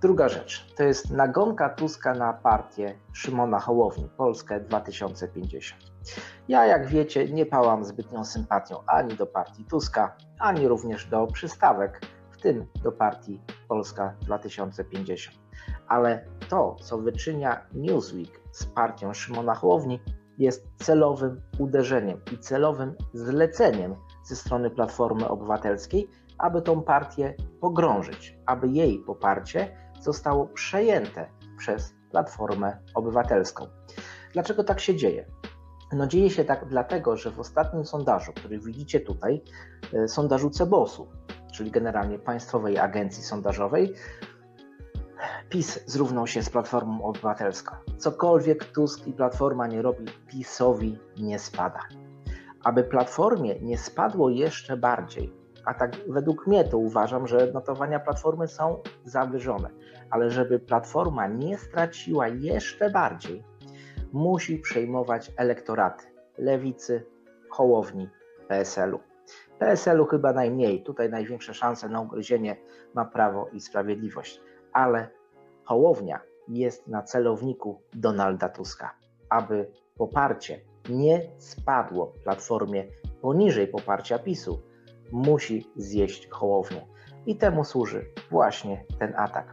Druga rzecz to jest nagonka Tuska na partię Szymona Hołowni, Polskę 2050. Ja, jak wiecie, nie pałam zbytnią sympatią ani do partii Tuska, ani również do przystawek, w tym do partii Polska 2050. Ale to, co wyczynia Newsweek z partią Szymona Hołowni, jest celowym uderzeniem i celowym zleceniem ze strony Platformy Obywatelskiej, aby tą partię pogrążyć, aby jej poparcie zostało przejęte przez Platformę Obywatelską. Dlaczego tak się dzieje? No dzieje się tak dlatego, że w ostatnim sondażu, który widzicie tutaj, e, sondażu Cebosu, czyli generalnie Państwowej Agencji Sondażowej, PiS zrównał się z Platformą Obywatelską. Cokolwiek Tusk i Platforma nie robi, PiSowi nie spada. Aby Platformie nie spadło jeszcze bardziej, a tak według mnie to uważam, że notowania Platformy są zawyżone, ale żeby Platforma nie straciła jeszcze bardziej, musi przejmować elektoraty lewicy, Hołowni, PSL-u. PSL-u chyba najmniej, tutaj największe szanse na ugryzienie ma Prawo i Sprawiedliwość, ale Hołownia jest na celowniku Donalda Tuska, aby poparcie nie spadło Platformie poniżej poparcia PiSu, musi zjeść Hołownię. I temu służy właśnie ten atak.